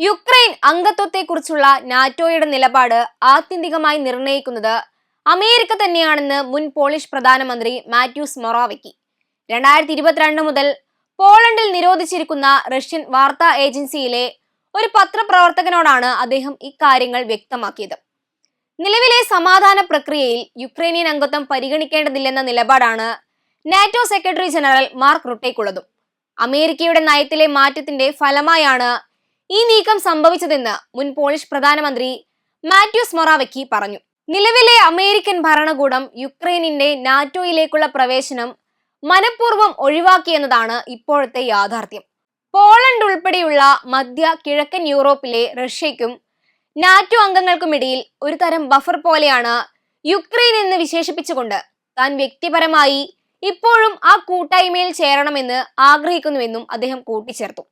Ukraine അംഗത്വത്തെക്കുറിച്ചുള്ള നാറ്റോയുടെ നിലപാട് ആത്യന്തികമായി നിർണയിക്കുന്നത് അമേരിക്ക തന്നെയാണെന്ന് മുൻ പോളിഷ് പ്രധാനമന്ത്രി മാത്യൂസ് മൊറാവയ്ക്ക് രണ്ടായിരത്തി ഇരുപത്തിരണ്ട് മുതൽ പോളണ്ടിൽ നിരോധിച്ചിരിക്കുന്ന റഷ്യൻ വാർത്താ ഏജൻസിയിലെ ഒരു പത്രപ്രവർത്തകനോടാണ് അദ്ദേഹം ഇക്കാര്യങ്ങൾ വ്യക്തമാക്കിയത്. നിലവിലെ സമാധാന പ്രക്രിയയിൽ യുക്രൈനിയൻ അംഗത്വം പരിഗണിക്കേണ്ടതില്ലെന്ന നിലപാടാണ് നാറ്റോ സെക്രട്ടറി ജനറൽ മാർക്ക് റുട്ടേക്കുള്ളതും. അമേരിക്കയുടെ നയത്തിലെ മാറ്റത്തിന്റെ ഫലമായാണ് ഈ നീക്കം സംഭവിച്ചതെന്ന് മുൻ പോളിഷ് പ്രധാനമന്ത്രി മാറ്റ്യൂസ് മൊറാവെക്കി പറഞ്ഞു. നിലവിലെ അമേരിക്കൻ ഭരണകൂടം യുക്രൈനിന്റെ നാറ്റോയിലേക്കുള്ള പ്രവേശനം മനഃപൂർവം ഒഴിവാക്കിയെന്നതാണ് ഇപ്പോഴത്തെ യാഥാർത്ഥ്യം. പോളണ്ട് ഉൾപ്പെടെയുള്ള മധ്യ കിഴക്കൻ യൂറോപ്പിലെ റഷ്യയ്ക്കും നാറ്റോ അംഗങ്ങൾക്കുമിടയിൽ ഒരു തരം ബഫർ പോലെയാണ് യുക്രൈൻ എന്ന് വിശേഷിപ്പിച്ചുകൊണ്ട് താൻ വ്യക്തിപരമായി ഇപ്പോഴും ആ കൂട്ടായ്മയിൽ ചേരണമെന്ന് ആഗ്രഹിക്കുന്നുവെന്നും അദ്ദേഹം കൂട്ടിച്ചേർത്തു.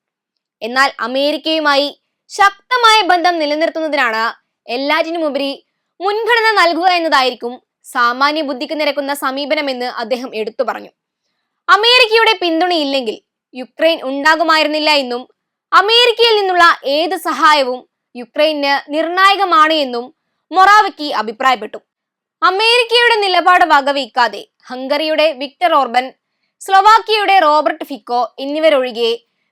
എന്നാൽ അമേരിക്കയുമായി ശക്തമായ ബന്ധം നിലനിർത്തുന്നതിനാണ് എല്ലാറ്റിനുമുപരി മുൻഗണന നൽകുക എന്നതായിരിക്കും സാമാന്യ ബുദ്ധിക്ക് നിരക്കുന്ന സമീപനമെന്ന് അദ്ദേഹം എടുത്തു പറഞ്ഞു. അമേരിക്കയുടെ പിന്തുണയില്ലെങ്കിൽ യുക്രൈൻ ഉണ്ടാകുമായിരുന്നില്ല എന്നും അമേരിക്കയിൽ നിന്നുള്ള ഏത് സഹായവും യുക്രൈന് നിർണായകമാണ് എന്നും മൊറാവക്കി അഭിപ്രായപ്പെട്ടു. അമേരിക്കയുടെ നിലപാട് വകവയ്ക്കാതെ ഹംഗറിയുടെ വിക്ടർ ഓർബൻ സ്ലൊവാക്കിയയുടെ റോബർട്ട് ഫിക്കോ എന്നിവരൊഴികെ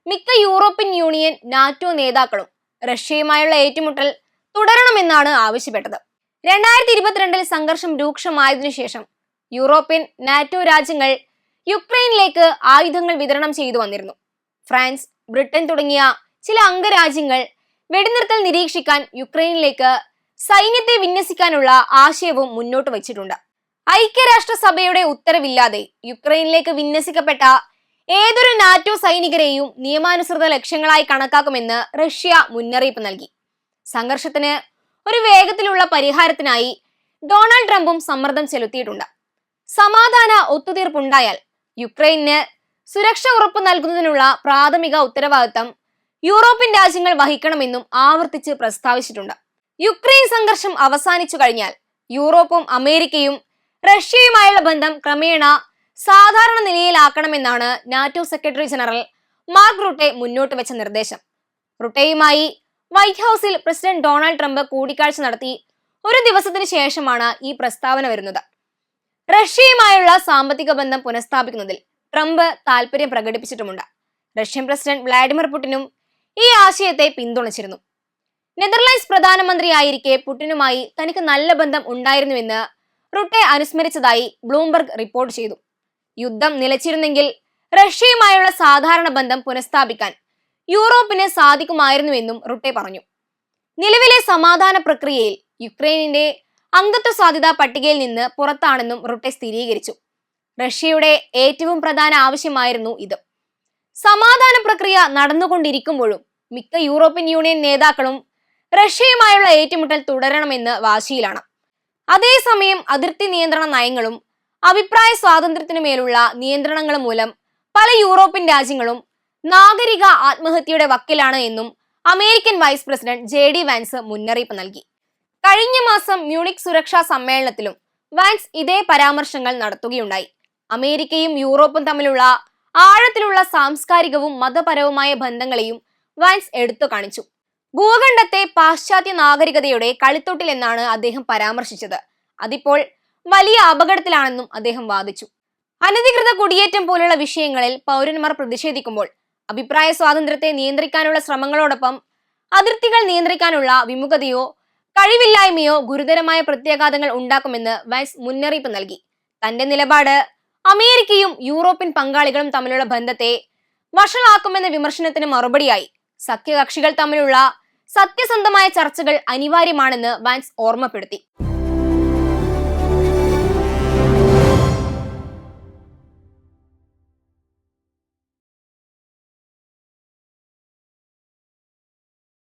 മിക്ക യൂറോപ്യൻ യൂണിയൻ നാറ്റോ നേതാക്കളും റഷ്യയുമായുള്ള ഏറ്റുമുട്ടൽ തുടരണമെന്നാണ് ആവശ്യപ്പെട്ടത്. രണ്ടായിരത്തി ഇരുപത്തിരണ്ടിൽ സംഘർഷം രൂക്ഷമായതിനു ശേഷം യൂറോപ്യൻ നാറ്റോ രാജ്യങ്ങൾ യുക്രൈനിലേക്ക് ആയുധങ്ങൾ വിതരണം ചെയ്തു വന്നിരുന്നു. ഫ്രാൻസ് ബ്രിട്ടൻ തുടങ്ങിയ ചില അംഗരാജ്യങ്ങൾ വെടിനിർത്തൽ നിരീക്ഷിക്കാൻ യുക്രൈനിലേക്ക് സൈന്യത്തെ വിന്യസിക്കാനുള്ള ആശയവും മുന്നോട്ട് വച്ചിട്ടുണ്ട്. ഐക്യരാഷ്ട്രസഭയുടെ ഉത്തരവില്ലാതെ യുക്രൈനിലേക്ക് വിന്യസിക്കപ്പെട്ട ഏതൊരു നാറ്റോ സൈനികരെയും നിയമാനുസൃത ലക്ഷ്യങ്ങളായി കണക്കാക്കുമെന്ന് റഷ്യ മുന്നറിയിപ്പ് നൽകി. സംഘർഷത്തിന് ഒരു വേഗത്തിലുള്ള പരിഹാരത്തിനായി ഡൊണാൾഡ് ട്രംപും സമ്മർദ്ദം ചെലുത്തിയിട്ടുണ്ട്. സമാധാന ഒത്തുതീർപ്പുണ്ടായാൽ യുക്രൈന് സുരക്ഷ ഉറപ്പ് നൽകുന്നതിനുള്ള പ്രാഥമിക ഉത്തരവാദിത്തം യൂറോപ്യൻ രാജ്യങ്ങൾ വഹിക്കണമെന്നും ആവർത്തിച്ച് പ്രസ്താവിച്ചിട്ടുണ്ട്. യുക്രൈൻ സംഘർഷം അവസാനിച്ചു കഴിഞ്ഞാൽ യൂറോപ്പും അമേരിക്കയും റഷ്യയുമായുള്ള ബന്ധം ക്രമേണ സാധാരണ നിലയിലാക്കണമെന്നാണ് NATO secretary general Mark Rutte മുന്നോട്ട് വെച്ച നിർദ്ദേശം. റുട്ടെയുമായി വൈറ്റ് ഹൗസിൽ പ്രസിഡന്റ് ഡൊണാൾഡ് ട്രംപ് കൂടിക്കാഴ്ച നടത്തി ഒരു ദിവസത്തിന് ശേഷമാണ് ഈ പ്രസ്താവന വരുന്നത്. റഷ്യയുമായുള്ള സാമ്പത്തിക ബന്ധം പുനഃസ്ഥാപിക്കുന്നതിൽ ട്രംപ് താൽപര്യം പ്രകടിപ്പിച്ചിട്ടുമുണ്ട്. റഷ്യൻ പ്രസിഡന്റ് വ്ളാഡിമിർ പുടിനും ഈ ആശയത്തെ പിന്തുണച്ചിരുന്നു. നെതർലാൻഡ്സ് പ്രധാനമന്ത്രിയായിരിക്കെ പുടിനുമായി തനിക്ക് നല്ല ബന്ധം ഉണ്ടായിരുന്നുവെന്ന് റുട്ടെ അനുസ്മരിച്ചതായി ബ്ലൂംബർഗ് റിപ്പോർട്ട് ചെയ്തു. യുദ്ധം നിലച്ചിരുന്നെങ്കിൽ റഷ്യയുമായുള്ള സാധാരണ ബന്ധം പുനഃസ്ഥാപിക്കാൻ യൂറോപ്പിന് സാധിക്കുമായിരുന്നുവെന്നും റുട്ടെ പറഞ്ഞു. നിലവിലെ സമാധാന പ്രക്രിയയിൽ യുക്രൈനിന്റെ അംഗത്വ സാധ്യതാ പട്ടികയിൽ നിന്ന് പുറത്താണെന്നും റുട്ടെ സ്ഥിരീകരിച്ചു. റഷ്യയുടെ ഏറ്റവും പ്രധാന ആവശ്യമായിരുന്നു ഇത്. സമാധാന പ്രക്രിയ നടന്നുകൊണ്ടിരിക്കുമ്പോഴും മിക്ക യൂറോപ്യൻ യൂണിയൻ നേതാക്കളും റഷ്യയുമായുള്ള ഏറ്റുമുട്ടൽ തുടരണമെന്ന് വാശിയിലാണ്. അതേസമയം അതിർത്തി നിയന്ത്രണ നയങ്ങളും അഭിപ്രായ സ്വാതന്ത്ര്യത്തിനു മേലുള്ള നിയന്ത്രണങ്ങൾ മൂലം പല യൂറോപ്യൻ രാജ്യങ്ങളും നാഗരിക ആത്മഹത്യയുടെ വക്കിലാണ് എന്നും American vice president J D Vance മുന്നറിയിപ്പ് നൽകി. കഴിഞ്ഞ മാസം മ്യൂണിക് സുരക്ഷാ സമ്മേളനത്തിലും വാൻസ് ഇതേ പരാമർശങ്ങൾ നടത്തുകയുണ്ടായി. അമേരിക്കയും യൂറോപ്പും തമ്മിലുള്ള ആഴത്തിലുള്ള സാംസ്കാരികവും മതപരവുമായ ബന്ധങ്ങളെയും വാൻസ് എടുത്തു കാണിച്ചു. ഭൂഖണ്ഡത്തെ പാശ്ചാത്യ നാഗരികതയുടെ കളിത്തൊട്ടിൽ എന്നാണ് അദ്ദേഹം പരാമർശിച്ചത്. അതിപ്പോൾ വലിയ അപകടത്തിലാണെന്നും അദ്ദേഹം വാദിച്ചു. അനധികൃത കുടിയേറ്റം പോലുള്ള വിഷയങ്ങളിൽ പൗരന്മാർ പ്രതിഷേധിക്കുമ്പോൾ അഭിപ്രായ സ്വാതന്ത്ര്യത്തെ നിയന്ത്രിക്കാനുള്ള ശ്രമങ്ങളോടൊപ്പം അതിർത്തികൾ നിയന്ത്രിക്കാനുള്ള വിമുഖതയോ കഴിവില്ലായ്മയോ ഗുരുതരമായ പ്രത്യാഘാതങ്ങൾ ഉണ്ടാക്കുമെന്ന് വൈസ് മുന്നറിയിപ്പ് നൽകി. തന്റെ നിലപാട് അമേരിക്കയും യൂറോപ്യൻ പങ്കാളികളും തമ്മിലുള്ള ബന്ധത്തെ വഷളാക്കുമെന്ന വിമർശനത്തിന് മറുപടിയായി. സഖ്യകക്ഷികൾ തമ്മിലുള്ള സത്യസന്ധമായ ചർച്ചകൾ അനിവാര്യമാണെന്ന് വാൻസ് ഓർമ്മപ്പെടുത്തി.